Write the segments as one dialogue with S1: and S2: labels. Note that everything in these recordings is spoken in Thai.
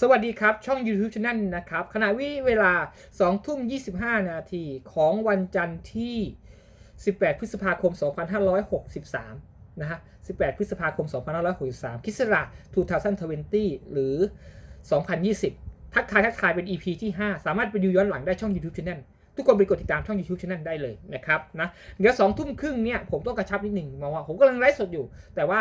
S1: สวัสดีครับ ช่อง YouTube Channel นะครับ ขณะวิเวลา 2 ทุ่ม 25 นาทีของวันจันทร์ที่ 18 พฤษภาคม 2563 นะฮะ 18 พฤษภาคม 2563 คิสระ2020 หรือ 2020 ทักทายทักทายเป็น EP ที่ 5 สามารถไปดูย้อนหลังได้ช่อง YouTube Channel ทุกคนไปกดติดตามช่อง YouTube Channel ได้เลยนะครับนะเดี๋ยวสองทุ่มครึ่งเนี่ยผมต้องกระชับนิดหนึ่งมาว่าผมกำลังไลฟ์สดอยู่ แต่ว่า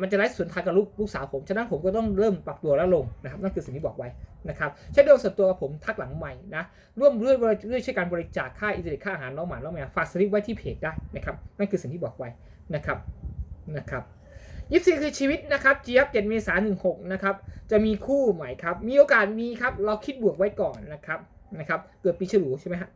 S1: มันจะไลฟ์สวนทางกับลูกลูกสาวผมฉะนั้นผมก็ต้องเริ่มปรับตัวแล้วลงนะครับนั่นคือสิ่งที่บอกไว้นะครับเช่นเดียวกับส่วนตัวกับผมทักหลังใหม่นะร่วมด้วยด้วยช่วยการบริจาคค่าอินเทอร์เน็ตค่าอาหารน้องหมาน้องแมวฝากสลิปไว้ที่เพจได้นะครับนั่นคือสิ่งที่บอกไว้นะครับนะครับยิปซีคือชีวิตนะครับเจี๊ยบ7เมษายน16นะครับจะมีคู่ใหม่ครับมีโอกาสมีครับเราคิดบวกไว้ก่อนนะครับนะครับเกิดปีฉลูใช่ไหมฮะ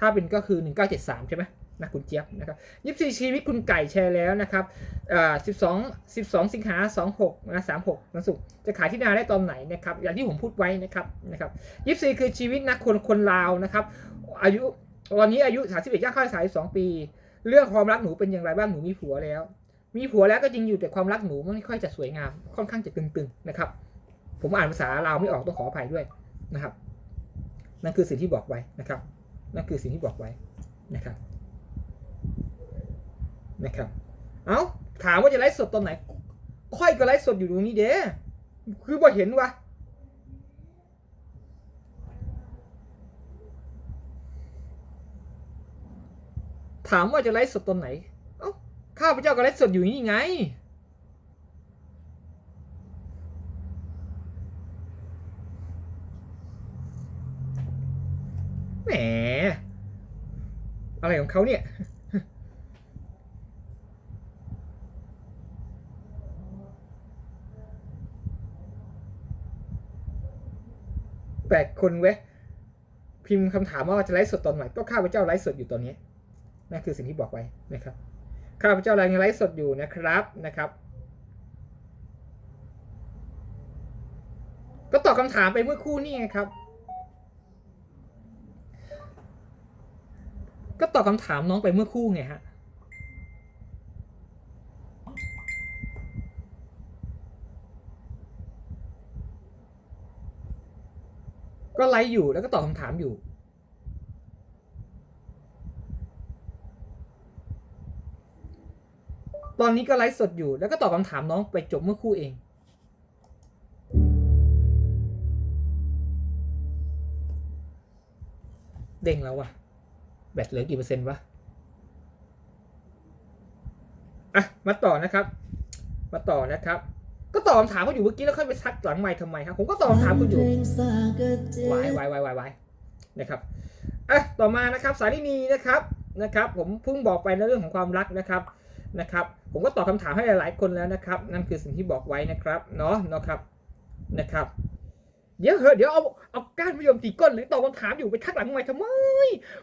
S1: ถ้าเป็นก็คือ 1973 ใช่ไหมนะคุณเจี๊ยบนะครับยี่สิบชีวิตคุณไก่แชร์แล้วนะครับอ่า12 12สิงหา26นะ36วันศุกร์จะขายที่นาได้ตอนไหนนะครับ อย่างที่ผมพูดไว้นะครับนะครับยี่สิบคือชีวิตนักคนคนลาวนะครับ อายุตอนนี้อายุ31ย่างเข้า32ปี เรื่องความรักหนูเป็นอย่างไรบ้างหนูมีผัวแล้ว มีผัวแล้วก็จริงอยู่แต่ความรักหนูไม่ค่อยจะสวยงาม ค่อนข้างจะตึงๆนะครับ ผมอ่านภาษาลาวไม่ออกต้องขออภัยด้วยนะครับ นั่นคือสิ่งที่บอกไว้นะครับ นั่นคือสิ่งที่บอกไว้นะครับนะครับเอา้าถามว่าจะไลฟ์สดตอนไหน ค่อยก็ไลฟ์สดอยู่ตรงนี้เด้คือบ่เห็นวะถามว่าจะไลฟ์สดตอนไหน เอ้าข้าพเจ้าก็ไลฟ์สดอยู่นี่ไง แหม อะไรของเขาเนี่ยแปดคนเว้ยพิมพ์คำถามว่าจะไลฟ์สดตอนไหนก็ข้าพเจ้าไลฟ์สดอยู่ตอนนี้นั่นคือสิ่งที่บอกไว้นะครับข้าพเจ้ากำลังไลฟ์สดอยู่นะครับนะครับ ก็ตอบคำถามไปเมื่อคู่นี่ไงครับ ก็ตอบคำถามน้องไปเมื่อคู่ไงฮะก็ไลฟ์อยู่แล้วก็ตอบคำถามอยู่ ตอนนี้ก็ไลฟ์สดอยู่ แล้วก็ตอบคำถามน้องไปจบเมื่อคู่เอง เด้งแล้วว่ะ แบตเหลือกี่เปอร์เซ็นต์วะอะมาต่อนะครับ มาต่อนะครับ ก็ตอบคำถามเขาอยู่เมื่อกี้แล้วค่อยไปซักหลังไมค์ทำไมครับ ผมก็ตอบคำถามคุณอยู่วายวายวายวายวายนะครับอะต่อมานะครับ สารินีนะครับนะครับ ผมเพิ่งบอกไปในเรื่องของความรักนะครับนะครับ ผมก็ตอบคำถามให้หลาย ๆ คนแล้วนะครับ นั่นคือสิ่งที่บอกไว้นะครับเนาะเนาะครับนะครับ เดี๋ยวเหอะเดี๋ยวเอาเอาก้านมะยมตีก้นหรือตอบคำถามอยู่ไปทักหลังใหม่ทำไม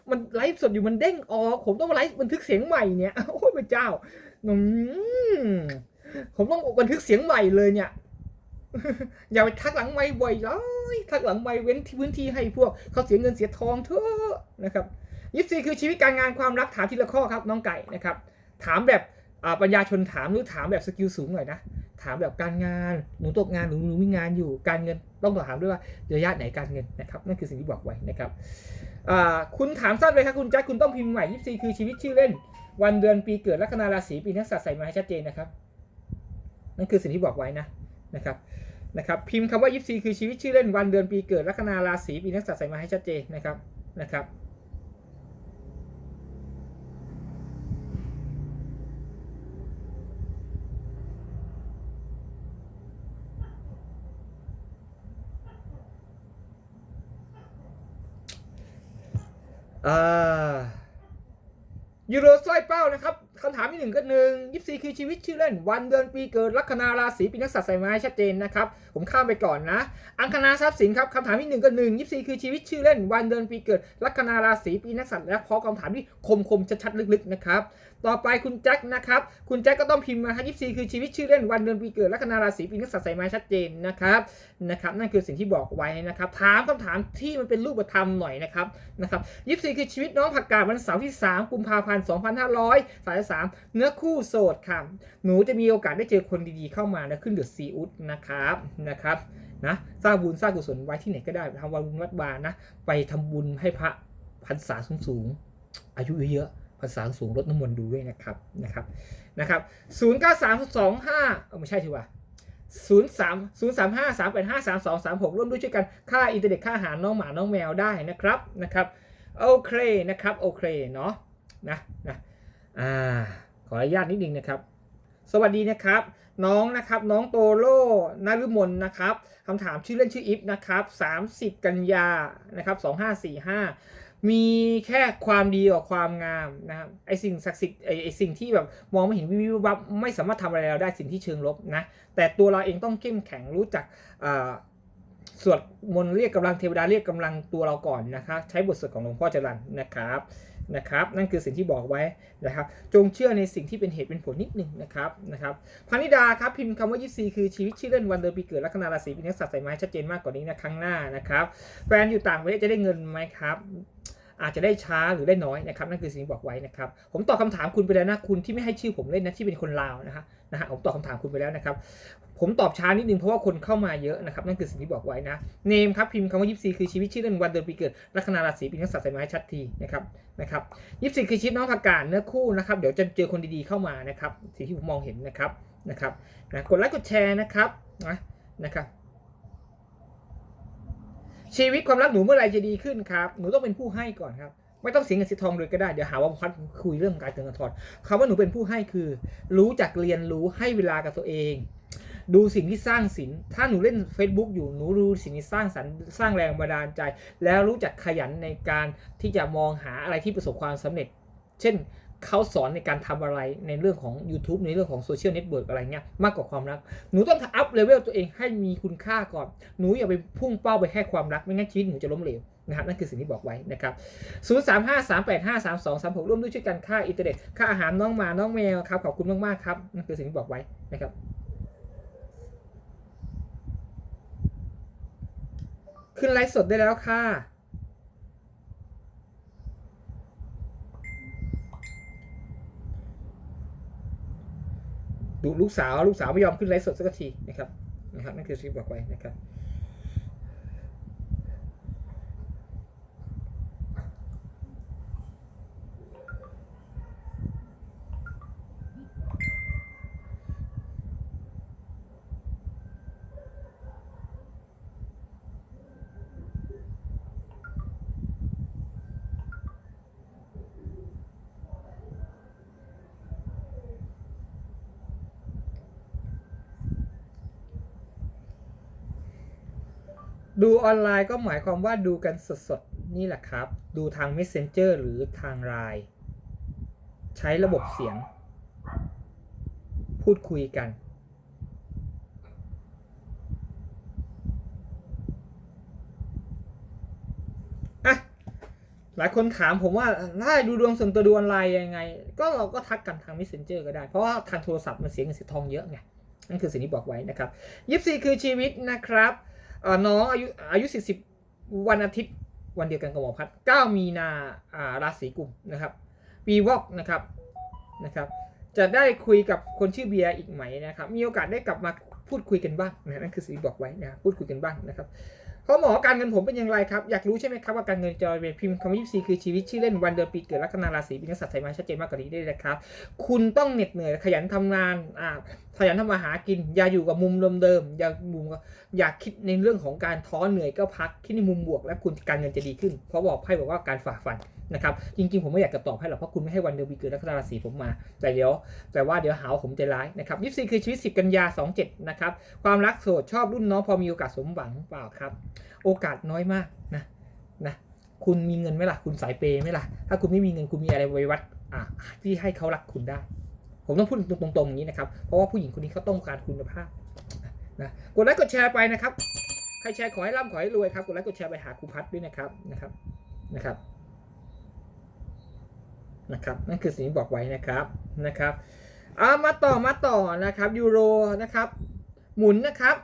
S1: มันไลฟ์สดอยู่มันเด้งออกผมต้องมาไลฟ์บันทึกเสียงใหม่เนี่ยโอ้ยพระเจ้าอืมผมต้องบันทึกเสียงใหม่เลยเนี่ยอย่าไปทักหลังไม่บ่อยเลยทักหลังไม่เว้นที่พื้นที่ให้พวกเขาเสียเงินเสียทองเถอะนะครับยิปซีคือชีวิตการงานความรักถามทีละข้อครับน้องไก่นะครับ ถามแบบปัญญาชนถามหรือถามแบบสกิลสูงหน่อยนะ ถามแบบการงานหนูตกงานหนูหนูมีงานอยู่การเงินต้องถามด้วยว่าระยะไหนการเงินนะครับนั่นคือสิ่งที่บอกไว้นะครับคุณถามสั้นไปครับคุณแจ็คคุณต้องพิมพ์ใหม่ยิปซีคือชีวิตชื่อเล่น วันเดือนปีเกิดลัคนาราศีปีนักษัตว์ใส่มาให้ชัดเจนนะครับนั่นคือสิ่งที่บอกไว้นะนะครับนะครับพิมพ์คำว่ายิปซีคือชีวิตชื่อเล่นวันเดือนปีเกิดลัคนาราศีปีนักษัตว์ใส่มาให้ชัดเจนนะครับนะครับ อ่ายูโรสร้อยเป้านะครับ คำถามที่หนึ่งก็หนึ่งยิปซีคือชีวิตชื่อเล่น วันเดือนปีเกิดลัคนาราศีปีนักษัตรใส่ไม้ชัดเจนนะครับ ผมข้ามไปก่อนนะ อังคณาทรัพย์สินครับคำถามที่หนึ่งก็หนึ่งยิปซีคือชีวิตชื่อเล่น วันเดือนปีเกิดลัคนาราศีปีนักษัตว์และพอคำถามที่คมคมชัดๆลึกๆนะครับต่อไปคุณแจ็คนะครับคุณแจ็คก็ต้องพิมพ์มาครับยิปซีคือชีวิตชื่อเล่นวันเดือนปีเกิดลัคนาราศีปีนักษัตรใส่ไม้ชัดเจนนะครับนะครับนั่นคือสิ่งที่บอกไว้นะครับถามคำถามที่มันเป็นรูปธรรมหน่อยนะครับนะครับยิปซีคือชีวิตน้องผักกาดวันเสาร์ที่3กุมภาพันธ์2533เนื้อคู่โสดค่ะ หนูจะมีโอกาสได้เจอคนดีๆเข้ามานะขึ้นเดือดซีอุดนะครับนะครับนะสร้างบุญสร้างกุศลไว้ที่ไหนก็ได้ทำวันบุญวัดวานะ ไปทำบุญให้พระพรรษาสูงๆอายุเยอะๆพรรษาสูงลดน้ำมนต์ดูด้วยนะครับนะครับนะครับศูนย์เก้าสามสองห้าไม่ใช่ทีว่าศูนย์สามศูนย์สามห้าสามแปดห้าสามสองสามหกร่วมด้วยช่วยกันค่าอินเทอร์เน็ตค่าอาหารน้องหมาน้องแมวได้นะครับนะครับโอเคนะครับโอเคเนาะนะนะ อ่าขออนุญาตนิดนึงนะครับ สวัสดีนะครับ น้องนะครับน้องโตโร่นฤมลนะครับคำถามชื่อเล่นชื่ออิฟนะครับ 30 กันยานะครับ2545 มีแค่ความดีกับความงามนะครับไอสิ่งศักดิ์สิทธิ์ไอไอสิ่งที่แบบมองไม่เห็นวิววิววับไม่สามารถทำอะไรเราได้สิ่งที่เชิงลบนะแต่ตัวเราเองต้องเข้มแข็งรู้จักอ่าสวดมนต์เรียกกำลังเทวดาเรียกกำลังตัวเราก่อนนะครับใช้บทสวดของหลวงพ่อจรันนะครับ นะครับนั่นคือสิ่งที่บอกไว้นะครับจงเชื่อในสิ่งที่เป็นเหตุเป็นผลนิดหนึ่งนะครับนะครับพานิดาครับพิมพ์คำว่า 24 คือชีวิตชื่อเล่นวันเดือนปีเกิดลัคนาราศีป็นนักสัตว์ใส่ไม้ชัดเจนมากกว่านี้นะครั้งหน้านะครับแฟนอยู่ต่างประเทศจะได้เงินไหมครับอาจจะได้ช้าหรือได้น้อยนะครับนั่นคือสิ่งที่บอกไว้นะครับผมตอบคำถามคุณไปแล้วนะคุณที่ไม่ให้ชื่อผมเล่นนะที่เป็นคนลาวนะฮะนะฮะผมตอบคำถามคุณไปแล้วนะครับ ผมตอบช้านิดนึงเพราะว่าคนเข้ามาเยอะนะครับ นั่นคือสิ่งที่บอกไว้นะเนมครับพิมพ์คำว่ายิปซีคือชีวิตชื่อเล่นวันเดือนปีเกิดลัคนาราศีเป็นนักสัตว์ใส่ไม้ชัดทีนะครับนะครับยิปซีคือชีวิตน้องผักกาดเนื้อคู่นะครับเดี๋ยวจะเจอคนดีๆเข้ามานะครับสิ่งที่ผมมองเห็นนะครับนะครับนะกดไลค์กดแชร์นะครับนะนะครับชีวิตความรักหนูเมื่อไรจะดีขึ้นครับหนูต้องเป็นผู้ให้ก่อนครับไม่ต้องเสียเงินสีทองเลยก็ได้ เดี๋ยวหาว่าพัดคุยเรื่องการเงินการทองคำว่าหนูเป็นผู้ให้คือ รู้จักเรียนรู้ให้เวลากับตัวเอง ดูสิ่งที่สร้างสรรค์ถ้าหนูเล่น Facebook อยู่หนูรู้สิ่งที่สร้างสรรค์สร้างแรงบันดาลใจ แล้วรู้จักขยันในการที่จะมองหาอะไรที่ประสบความสำเร็จ เช่นเขาสอนในการทำอะไรในเรื่องของ YouTube ในเรื่องของโซเชียลเน็ตเวิร์กอะไรเงี้ยมากกว่าความรัก หนูต้องอัพเลเวลตัวเองให้มีคุณค่าก่อน หนูอย่าไปพุ่งเป้าไปแค่ความรัก ไม่งั้นชีวิตหนูจะล้มเหลวนะครับนั่นคือสิ่งที่บอกไว้นะครับ 0 3 5 3 8 5 3 2 3 6 ร่วมด้วยช่วยกันค่าอินเทอร์เน็ต ค่าอาหารน้องหมา น้องแมวครับ ขอบคุณมาก ๆ ครับ นั่นคือสิ่งที่บอกไว้นะครับ ขึ้นไลฟ์สดได้แล้วค่ะ ดูลูกสาวลูกสาวไม่ยอมขึ้นไลฟ์สดสักทีนะครับนะครับนั่นคือสิ่งบอกไว้นะครับ ดูออนไลน์ก็หมายความว่าดูกันสดๆ นี่แหละครับ ดูทาง Messenger หรือทางไลน์ใช้ระบบเสียง พูดคุยกัน อะ หลายคนถามผมว่าถ้าดูดวงส่วนตัวดูออนไลน์ยังไง ก็เราก็ทักกันทาง Messenger ก็ได้ เพราะว่าทางโทรศัพท์มันเสียเงินเสียทองเยอะไง นั่นคือสิ่งที่บอกไว้นะครับยิปซีคือชีวิตนะครับ น้องอายุอายุ40วันอาทิตย์วันเดียวกันกับหมอพัด9มีนาอ่าราศีกุมนะครับ ปีวอกนะครับนะครับจะได้คุยกับคนชื่อเบียร์อีกไหมนะครับ มีโอกาสได้กลับมาพูดคุยกันบ้างนะนั่นคือสิ่งบอกไว้นะพูดคุยกันบ้างนะครับ พราะหมอการเงินผมเป็นอย่างไรครับ อยากรู้ใช่ไหมครับว่าการเงินจะเป็นพิมพ์คำว่ายี่สี่คือชีวิตชื่อเล่นวันเดือนปีเกิดลัคนาราศีเป็นนักสัตว์ไทยมาชัดเจนมากกว่านี้ได้เลยครับ คุณต้องเหน็ดเหนื่อยขยันทำงานอ่าขยันทำมาหากิน อย่าอยู่กับมุมเดิมๆอย่ามุมอยากคิดในเรื่องของการท้อเหนื่อยก็พักคิดในมุมบวก และคุณการเงินจะดีขึ้น เพราะบอกไพ่บอกว่าการฝ่าฟัน นะครับจริงๆผมไม่อยากจะตอบให้หรอกเพราะคุณไม่ให้วันเดือนปีเกิดลัคนาราศีผมมา แต่เดี๋ยวแต่ว่าเดี๋ยวหาวผมใจร้ายนะครับยิปซีคือชีวิต10กันยา27นะครับความรักโสดชอบรุ่นน้องพอมีโอกาสสมหวังเปล่าครับ โอกาสน้อยมากนะนะคุณมีเงินไหมล่ะ คุณสายเปย์ไหมล่ะ ถ้าคุณไม่มีเงินคุณมีอะไรไว้วัดอะที่ให้เขารักคุณได้ ผมต้องพูดตรงๆอย่างนี้นะครับ เพราะว่าผู้หญิงคนนี้เขาต้องการคุณภาพนะกดไลค์กดแชร์ไปนะครับ ใครแชร์ขอให้ร่ำขอให้รวยครับ กดไลค์กดแชร์ไปหาครูพัฒด้วยนะครับนะครับนะครับ นะครับนั่นคือสิ่งที่บอกไว้นะครับนะครับอ่ามาต่อมาต่อนะครับยูโรนะครับหมุนนะครับ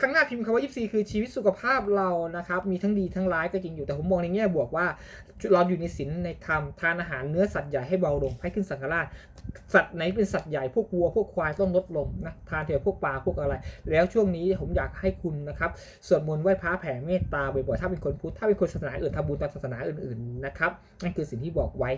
S1: ข้างหน้าพิมพ์คำว่า 24 คือชีวิตสุขภาพเรานะครับ มีทั้งดีทั้งร้ายก็จริงอยู่แต่ผมมองในแง่บวกว่า เราอยู่ในศีลในธรรมทานอาหารเนื้อสัตว์ใหญ่ให้เบาลงให้ขึ้นสังฆราชสัตว์ไหนเป็นสัตว์ใหญ่พวกวัวพวกควายต้องลดลงนะทานเถอะพวกปลาพวกอะไร แล้วช่วงนี้ผมอยากให้คุณนะครับสวดมนต์ไหว้พระแผ่เมตตาบ่อยๆถ้าเป็นคนพุทธถ้าเป็นคนศาสนาอื่นทำบุญตามศาสนาอื่นๆนะครับนั่นคือสิ่งที่บอกไว้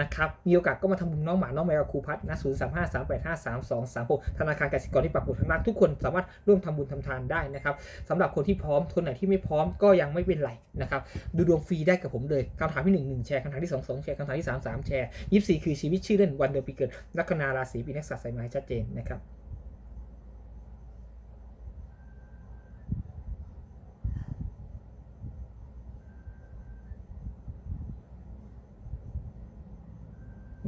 S1: นะครับมีโอกาสก็มาทำบุญน้องหมาน้องแมวกับครูพัฒน์นะ0 3 5 3 8 5 3 2 3 6ธนาคารกสิกรที่ปักหมุดข้างล่างทุกคนสามารถร่วมทำบุญทำทานได้นะครับสำหรับคนที่พร้อมคนไหนที่ไม่พร้อมก็ยังไม่เป็นไรนะครับดูดวงฟรีได้กับผมเลยคำถามที่1 1แชร์คำถามที่2 2แชร์คำถามที่3 3แชร์24 คือชีวิตชื่อเล่นวันเดือนปีเกิดลัคนาราศีปีนักษัตริย์ใส่มาให้ชัดเจนนะครับ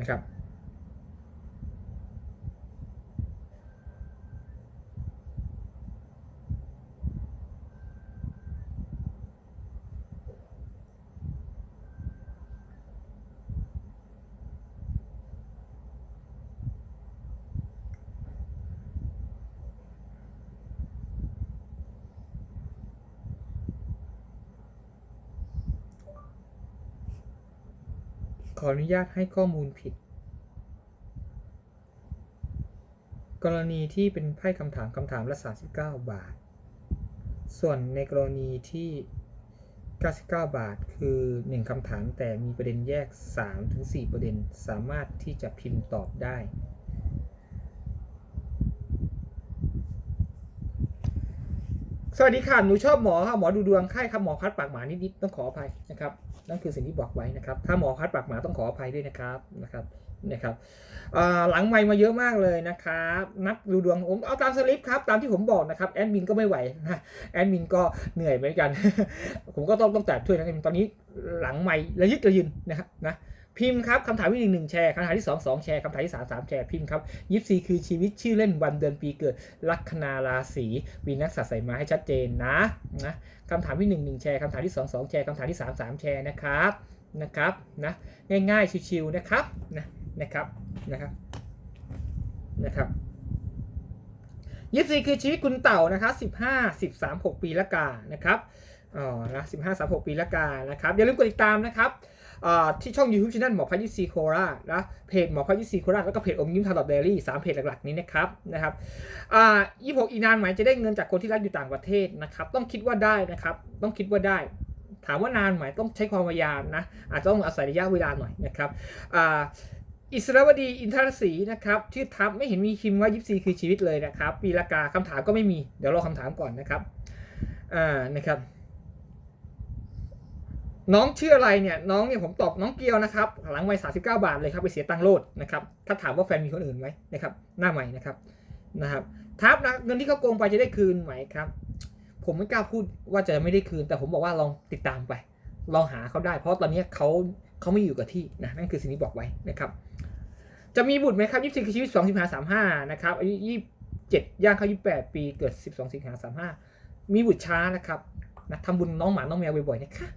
S1: นะครับ ออนุญาตให้ข้อมูลผิด กรณีที่เป็นไพ่คำถามคำถามละ 39 บาท ส่วนในกรณีที่ 99 บาท คือ 1คำถามแต่มีประเด็นแยก 3-4 ประเด็น สามารถที่จะพิมพ์ตอบได้ สวัสดีค่ะ หนูชอบหมอค่ะ หมอดูดวงไข้ครับหมอพัดปากหมานิดๆต้องขออภัยนะครับ นั่นคือสิ่งที่บอกไว้นะครับ ถ้าหมอพัดปากหมาต้องขออภัยด้วยนะครับ นะครับนะครับหลังไมมาเยอะมากเลยนะครับ นับดูดวงผมเอาตามสลิปครับ ตามที่ผมบอกนะครับ แอดมินก็ไม่ไหวนะแอดมินก็เหนื่อยเหมือนกัน ผมก็ต้องต้องแต่ช่วยนะตอนนี้หลังไมระยึดระยืนนะครับนะ พิมพ์ครับคำถามที่หนึ่งหนึ่งแชร์คำถามที่สองสองแชร์คำถามที่สามสามแชร์พิมพ์ครับยิปซีคือชีวิตชื่อเล่นวันเดือนปีเกิดลัคนาราศีวีนักษัตริย์ใส่มาให้ชัดเจนนะนะคำถามที่หนึ่งหนึ่งแชร์คำถามที่สองสองแชร์คำถามที่สามสามแชร์นะครับนะครับนะง่ายๆชิวๆนะครับนะนะครับนะครับนะครับยิปซีคือชีวิตคุณเต่านะครับสิบห้าสิบสามหกปีละกานะครับอ๋อนะสิบห้าสามหกปีละกานะครับอย่าลืมกดติดตามนะครับ ที่ช่อง YouTube Channel หมอพัยิซีโคราชนะเพจหมอพัยิซีโคราชแล้วก็เพจอมยิ้มทาร์ดเดลี่สามเพจหลักๆนี้นะครับนะครับอ่ายี่หกอีนานไหมจะได้เงินจากคนที่รักอยู่ต่างประเทศนะครับ ต้องคิดว่าได้นะครับ ต้องคิดว่าได้ ถามว่านานไหมต้องใช้ความพยายามนะ อาจจะต้องอาศัยระยะเวลาหน่อยนะครับอ่าอิสรวดีอินทรศรีนะครับชื่อทับไม่เห็นมีคิมว่ายิปซีคือชีวิตเลยนะครับปีละกาคำถามก็ไม่มีเดี๋ยวรอคำถามก่อนนะครับอ่านะครับ น้องชื่ออะไรเนี่ยน้องเนี่ยผมตอบน้องเกียวนะครับหลังวัย39บเก้าบาทเลยครับไปเสียตังค์โลดนะครับถ้าถามว่าแฟนมีคนอื่นไหมนะครับหน้าใหม่นะครับนะครับทับนะเงินที่เขาโกงไปจะได้คืนไหมครับ ผมไม่กล้าพูดว่าจะไม่ได้คืน แต่ผมบอกว่าลองติดตามไป ลองหาเขาได้ เพราะตอนนี้เขาเขาไม่อยู่กับที่นะนั่นคือสิ่งที่บอกไว้นะครับ จะมีบุตรไหมครับยี่สิบคือชีวิต2สิงหาสามห้านะครับอายุยี่เจ็ดย่างเข้ายี่แปดปีเกิด12สิงหาสามห้ามีบุตรช้านะครับนะทำบุญน้องหมาน้องแมวบ่อยๆนะคะ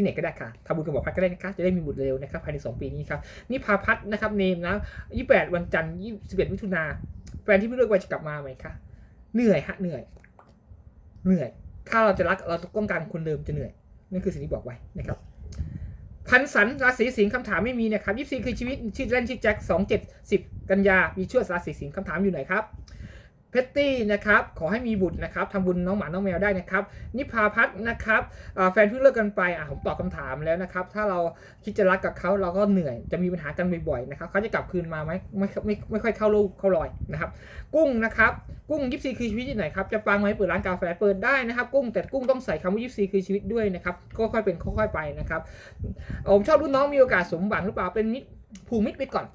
S1: ที่ไหนก็ได้ค่ะทำบุญกับหมอพัดก็ได้นะคะจะได้มีบุตรเร็วนะครับภายใน 2 ปีนี้ครับนี่พาพัดนะครับเนมนะ28 วันจันทร์21มิถุนาแฟนที่เพิ่งเลิกไปจะกลับมาไหมคะเหนื่อยฮะเหนื่อย เหนื่อย ถ้าเราจะรักเราต้องการคนเดิมจะเหนื่อยนั่นคือสิ่งที่บอกไว้นะครับพันสันราศีสิงห์คำถามไม่มีนะครับยี่สี่คือชีวิตชื่อเล่นชื่อแจ็คสองเจ็ดสิบกันยามีช่วราศีสิงห์คำถามอยู่ไหนครับ เพตตี้นะครับขอให้มีบุตรนะครับทำบุญน้องหมาน้องแมวได้นะครับ นิพาพัฒนะครับแฟนเพิ่งเลิกกันไปอะผมตอบคำถามแล้วนะครับ ถ้าเราคิดจะรักกับเขาเราก็เหนื่อยจะมีปัญหากันบ่อยๆนะครับเขาจะกลับคืนมาไหมไม่ไม่ไม่ไม่ค่อยเข้าลูกเข้ารอยนะครับ กุ้งนะครับกุ้งยิปซีคือชีวิตที่ไหนครับจะฟังไหมเปิดร้านกาแฟเปิดได้นะครับ กุ้งแต่กุ้งต้องใส่คำว่ายิปซีคือชีวิตด้วยนะครับก็ค่อยเป็นค่อยๆไปนะครับผมชอบรุ่นน้องมีโอกาสสมหวังหรือเปล่าเป็นมิตรผูมิตรไปก่อน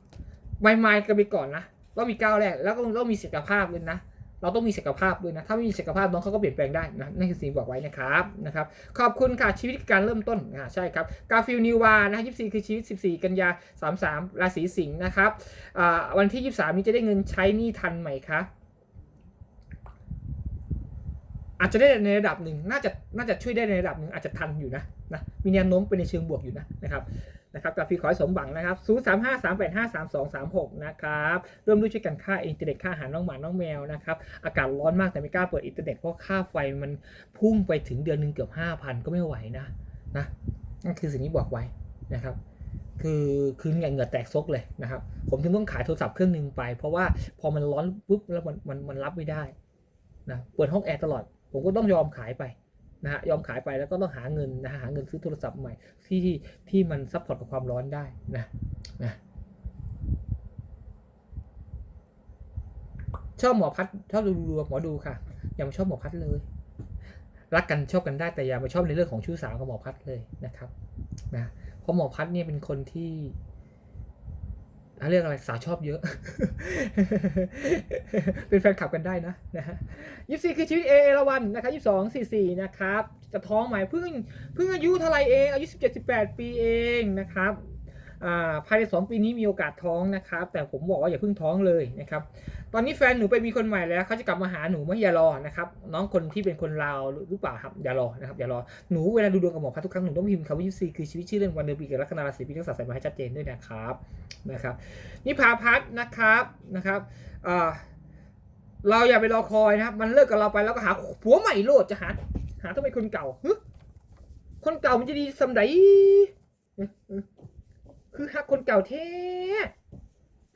S1: ไม่ไม่กันไปก่อนนะ ต้องมีก้าวแรกแล้วก็ต้องมีศักยภาพเลยนะ เราต้องมีศักยภาพด้วยนะ ถ้าไม่มีศักยภาพน้องเขาก็เปลี่ยนแปลงได้นะนั่นคือสิ่งบอกไว้นะครับนะครับขอบคุณค่ะชีวิตการเริ่มต้นอ่าใช่ครับกาฟิลนิวานะ24 คือชีวิต 14 กันยา 33 ราศีสิงห์นะครับอ่าวันที่ 23 นี้จะได้เงินใช้หนี้ทันไหมคะอาจจะได้ในระดับหนึ่งน่าจะน่าจะช่วยได้ในระดับหนึ่งอาจจะทันอยู่นะนะมีแนวโน้มเป็นในเชิงบวกอยู่นะนะครับ นะครับกับพี่ขอให้สมหวังนะครับ0 3 5 3 8 5 3 2 3 6นะครับเริ่มด้วยช่วยกันค่าอินเทอร์เน็ตค่าอาหารน้องหมาน้องแมวนะครับอากาศร้อนมากแต่ไม่กล้าเปิดอินเทอร์เน็ตเพราะค่าไฟมันพุ่งไปถึงเดือนหนึ่งเกือบ5,000 ก็ไม่ไหวนะนะนั่นคือสิ่งที่บอกไว้นะครับคือคือเหงื่อแตกซกเลยนะครับ ผมถึงต้องขายโทรศัพท์เครื่องหนึ่งไป เพราะว่าพอมันร้อนปุ๊บแล้วมันมันมันรับไม่ได้นะเปิดห้องแอร์ตลอด ผมก็ต้องยอมขายไป นะฮะยอมขายไปแล้วก็ต้องหาเงินนะฮะหาเงินซื้อโทรศัพท์ใหม่ที่ที่มันซัพพอร์ตกับความร้อนได้นะนะชอบหมอพัดชอบดูดูหมอดูค่ะ อย่ามาชอบหมอพัดเลย รักกันชอบกันได้แต่อย่ามาชอบในเรื่องของชู้สาวกับหมอพัดเลยนะครับนะเพราะหมอพัดเนี่ยเป็นคนที่ เรื่องอะไรสาชอบเยอะ เป็นแฟนคลับกันได้นะนะฮะยี่สี่คือชีวิตเอเอราวันนะครับยี่สองสี่สี่นะครับ จะท้องใหม่เพิ่งเพิ่งอายุเท่าไรเอง อายุสิบเจ็ดสิบแปดปีเองนะครับ ภายในสองปีนี้มีโอกาสท้องนะครับ แต่ผมบอกว่าอย่าเพิ่งท้องเลยนะครับ ตอนนี้แฟนหนูไปมีคนใหม่แล้วเขาจะกลับมาหาหนูไม่อย่ารอนะครับน้องคนที่เป็นคนลาวหรือเปล่าครับอย่ารอนะครับอย่ารอหนูเวลาดูดวงกับหมอพัดทุกครั้งหนูต้องพิมพ์คำว่ายี่สี่คือชีวิตชื่อเล่นวันเดือนปีเกิดลัคนาราศีปีนักษาใส่มาให้ชัดเจนด้วยนะครับนะครับนิพาพัฒนะครับนะครับเราอย่าไปรอคอยนะครับ มันเลิกกับเราไปแล้วก็หาผัวใหม่โลดจะหาหาทำไมคนเก่าคนเก่ามันจะดีสำได คือหักคนเก่าแท้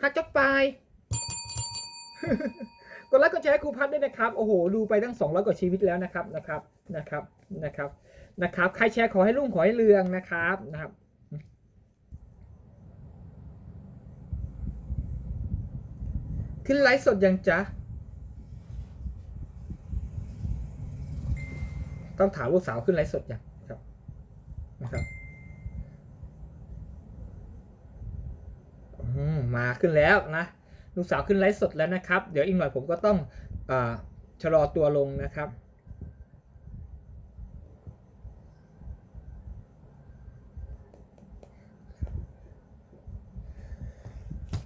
S1: หักจักปลายกดไลค์กดแชร์ให้ครูพัดด้วยนะครับ โอ้โห ดูไปตั้ง 200 กว่าชีวิตแล้วนะครับ นะครับ นะครับ นะครับ นะครับ ใครแชร์ขอให้รุ่งขอให้เรืองนะครับ นะครับ ขึ้นไลฟ์สดยังจ๊ะ ต้องถามลูกสาวขึ้นไลฟ์สดยังครับ นะครับ มาขึ้นแล้วนะลูกสาวขึ้นไลฟ์สดแล้วนะครับ เดี๋ยวอีกหน่อยผมก็ต้องอชะลอตัวลงนะครับ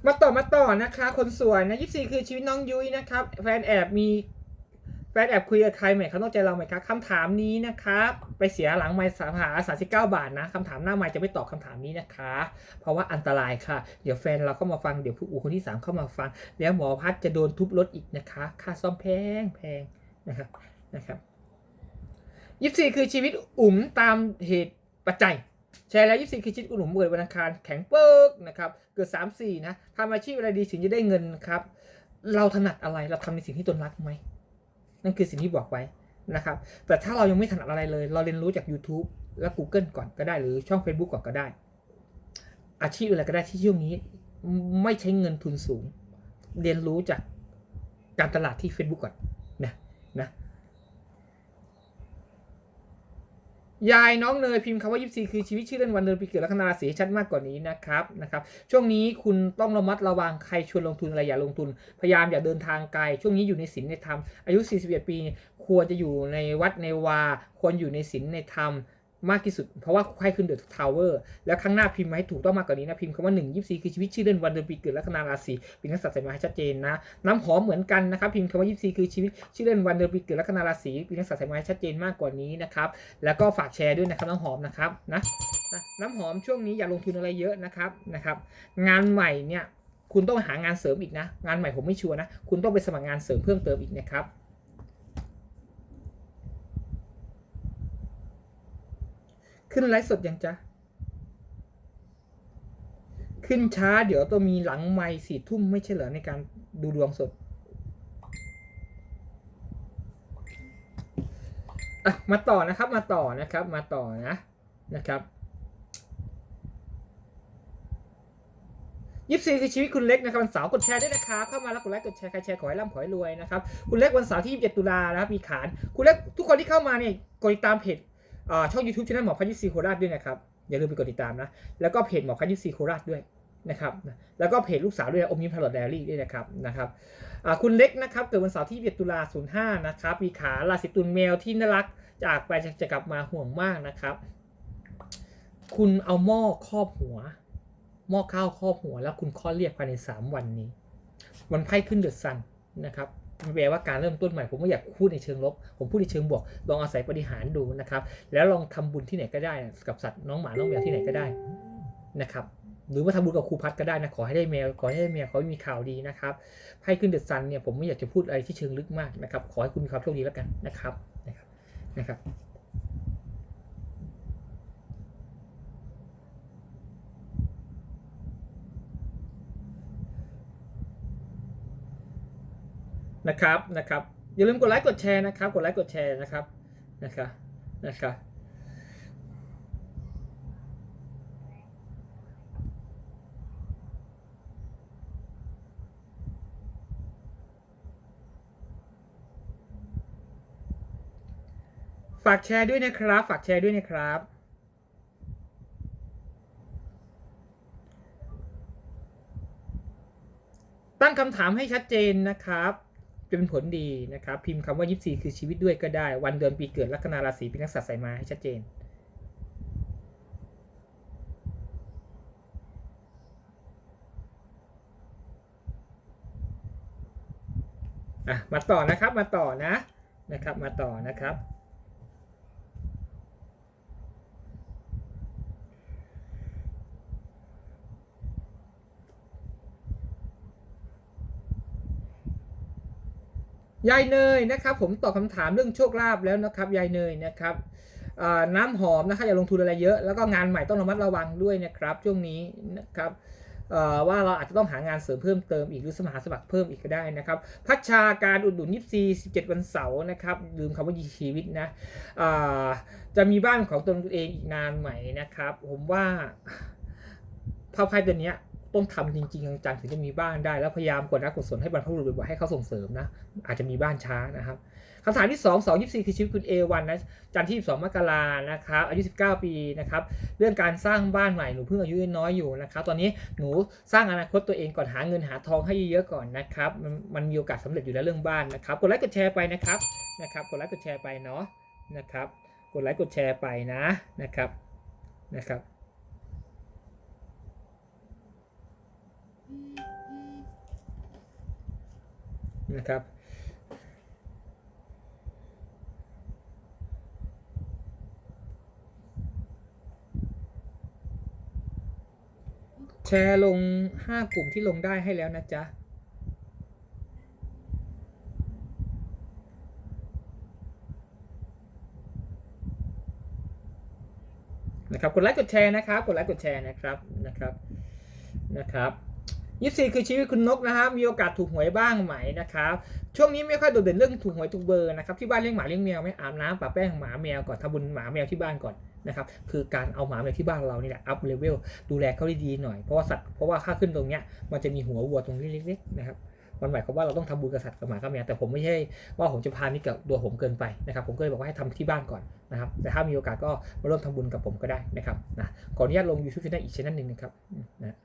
S1: มาต่อมาต่อนะคะ คนสวยนะยี่สี่คือชีวิตน้องยุ้ยนะครับ แฟนแอบมี แฟนแอบคุยกับใครไหมเขาต้องใจเราไหมครับคำถามนี้นะครับไปเสียหลังไม่สาหาสามสิบเก้าบาทนะคำถามหน้าไม่จะไม่ตอบคำถามนี้นะคะ เพราะว่าอันตรายค่ะ เดี๋ยวแฟนเราเข้ามาฟังเดี๋ยวผู้อูคนที่3เข้ามาฟัง แล้วหมอพัดจะโดนทุบรถอีกนะคะ ค่าซ่อมแพงแพงนะครับนะครับยี่สิบสี่คือชีวิตอุ๋มตามเหตุปัจจัยใช่แล้วยี่สี่คือชีวิตอุ๋มเกิดวันอังคารแข็งเปิกนะครับ เกิดสามสี่นะทำอาชีพอะไรดีถึงจะได้เงินครับ เราถนัดอะไรเราทำในสิ่งที่ตนรักไหม นั่นคือสิ่งที่บอกไว้นะครับ แต่ถ้าเรายังไม่ถนัดอะไรเลย เราเรียนรู้จาก YouTube และ Google ก่อนก็ได้หรือช่อง Facebook ก่อนก็ได้ อาชีพอะไรก็ได้ที่ช่วงนี้ ไม่ใช้เงินทุนสูง เรียนรู้จากการตลาดที่ Facebook ก่อนนะนะ ยายน้องเนยพิมพ์คำว่ายิปซีคือชีวิตชื่อเล่นวันเดือนปีเกิดลัคนาราศีชัดมากกว่านี้นะครับนะครับ ช่วงนี้คุณต้องระมัดระวังใครชวนลงทุนอะไรอย่าลงทุน พยายามอย่าเดินทางไกล ช่วงนี้อยู่ในศีลในธรรม อายุ 41 ปี ควรจะอยู่ในวัดในวา ควรอยู่ในศีลในธรรม มากที่สุด เพราะว่าให้ขึ้นเดอะทาวเวอร์แล้วข้างหน้าพิมพ์มาให้ถูกต้องมากกว่านี้นะ พิมพ์คำว่า 1 24 คือชีวิตชื่อเล่นวันเดือนปีเกิดลัคนาราศีเป็นนักสัตว์ใส่มาให้ชัดเจนนะ น้ำหอมเหมือนกันนะครับ พิมพ์คำว่า 24 คือชีวิตชื่อเล่นวันเดือนปีเกิดลัคนาราศีเป็นนักสัตว์ใส่มาให้ชัดเจนมากกว่านี้นะครับ แล้วก็ฝากแชร์ด้วยนะครับน้ำหอมนะครับนะนะน้ำหอมช่วงนี้อย่าลงทุนอะไรเยอะนะครับนะครับ งานใหม่เนี่ยคุณต้องหางานเสริมอีกนะ งานใหม่ผมไม่ชัวร์นะ คุณต้องไปสมัครงานเสริมเพิ่มเติมอีกนะครับ ขึ้นไลฟ์สดยังจ๊ะ ขึ้นช้าเดี๋ยวต้องมีหลังไม่สี่ทุ่มไม่ใช่เหรอในการดูดวงสด อะ มาต่อนะครับ มาต่อนะครับ มาต่อนะ นะครับยี่สิบสี่คือชีวิตคุณเล็กนะครับวันเสาร์กดแชร์ด้วยนะครับเข้ามาแล้วกดไลค์กดแชร์ใครแชร์ขอให้ร่ำขอให้รวยนะครับคุณเล็กวันเสาร์ที่ 27 ตุลานะครับมีขาน คุณเล็กทุกคนที่เข้ามาเนี่ยกดติดตามเพจ ช่อง YouTube ช่องหมอพันยี่สี่โคราชด้วยนะครับ อย่าลืมไปกดติดตามนะ แล้วก็เพจหมอพันยี่สี่โคราชด้วยนะครับแล้วก็เพจลูกสาวด้วยอมยิ้มพลอดไดอารี่ด้วยนะครับนะครับคุณเล็กนะครับเกิดวันเสาร์ที่1ตุลา05นะครับมีขาราศีตุลแมวที่น่ารักจากไปจะกลับมาห่วงมากนะครับ คุณเอาหม้อครอบหัว หม้อข้าวครอบหัว แล้วคุณคลอเรียกภายใน 3 วันนี้ วันไพ่ขึ้นเดือดซันนะครับ แปลว่าการเริ่มต้นใหม่ ผมไม่อยากพูดในเชิงลบ ผมพูดในเชิงบวก ลองอาศัยปฏิหารดูนะครับ แล้วลองทำบุญที่ไหนก็ได้ กับสัตว์น้องหมา น้องแมวที่ไหนก็ได้นะครับหรือว่าทำบุญกับครูพัดก็ได้นะ ขอให้ได้แมว ขอให้ได้แมวขอให้มีข่าวดีนะครับไพ่ขึ้นเดอดซันเนี่ยผมไม่อยากจะพูดอะไรที่เชิงลึกมากนะครับ ขอให้คุณมีความโชคดีแล้วกันนะครับนะครับนะครับ นะครับนะครับอย่าลืมกดไลค์กดแชร์นะครับ กดไลค์กดแชร์นะครับนะครับนะครับฝากแชร์ด้วยนะครับ ฝากแชร์ด้วยนะครับ ตั้งคำถามให้ชัดเจนนะครับ จะเป็นผลดีนะครับ พิมพ์คำว่า 24 คือชีวิตด้วยก็ได้ วันเดือนปีเกิดลัคนาราศีเป็นนักษัตริย์ใส่มาให้ชัดเจน อะ มาต่อนะครับ มาต่อนะ นะครับ มาต่อนะครับ ยายเนยนะครับผมตอบคำถามเรื่องโชคลาภแล้วนะครับยายเนยนะครับน้ำหอมนะครับอย่าลงทุนอะไรเยอะแล้วก็งานใหม่ต้องระมัดระวังด้วยนะครับช่วงนี้นะครับว่าเราอาจจะต้องหางานเสริมเพิ่มเติมอีกหรือสมัครสมัครเพิ่มอีกก็ได้นะครับ พัชชาการอุดหนุนยิปซี17วันเสาร์นะครับลืมคำว่ายีชีวิตนะจะมีบ้านของตนเองอีกนานไหมนะครับ ผมว่าภาพไพ่ตัวเนี้ย ต้องทำจริง ๆ จังๆถึงจะมีบ้านได้ แล้วพยายามกดรักกดสนให้บรรพบุรุษบ่อยๆให้เขาส่งเสริมนะ อาจจะมีบ้านช้านะครับคำถามที่ 2 2 24 คือชีวิตคุณ A1 นะจันทร์ที่12มกรานะครับอายุ 19 ปีนะครับเรื่องการสร้างบ้านใหม่หนูเพิ่งอายุน้อยอยู่นะครับตอนนี้หนูสร้างอนาคตตัวเองก่อนหาเงินหาทองให้เยอะๆก่อนนะครับมันมันมีโอกาสสำเร็จอยู่แล้วเรื่องบ้านนะครับกดไลค์กดแชร์ไปนะครับนะครับกดไลค์กดแชร์ไปเนาะนะครับกดไลค์กดแชร์ไปนะนะครับนะครับ นะครับ แชร์ลง 5 กลุ่มที่ลงได้ให้แล้วนะจ๊ะนะครับกดไลค์กดแชร์นะครับ กดไลค์กดแชร์นะครับนะครับนะครับ ยี่สี่คือชีวิตคุณนกนะครับ มีโอกาสถูกหวยบ้างไหมนะครับ ช่วงนี้ไม่ค่อยโดดเด่นเรื่องถูกหวยถูกเบอร์นะครับ ที่บ้านเลี้ยงหมาเลี้ยงแมวไม่อาบน้ำปะแป้งหมาแมวก่อนทำบุญหมาแมวที่บ้านก่อนนะครับ คือการเอาหมาแมวที่บ้านเรานี่แหละ อัพเลเวล ดูแลเขาดีๆหน่อย เพราะว่าสัตว์ เพราะว่าค่าขึ้นตรงเนี้ย มันจะมีหัววัวตรงนี้เล็กๆนะครับมันหมายความว่าเราต้องทำบุญกับสัตว์กับหมากับแมวแต่ผมไม่ใช่ว่าผมจะพานี่กับตัวผมเกินไปนะครับผมก็เลยบอกว่าให้ทำที่บ้านก่อนนะครับแต่ถ้ามีโอกาสก็มาร่วมทำบุญกับผมก็ได้นะครับนะขออนุญาตลง YouTube channel อีกช่องหนึ่งนะครับนะ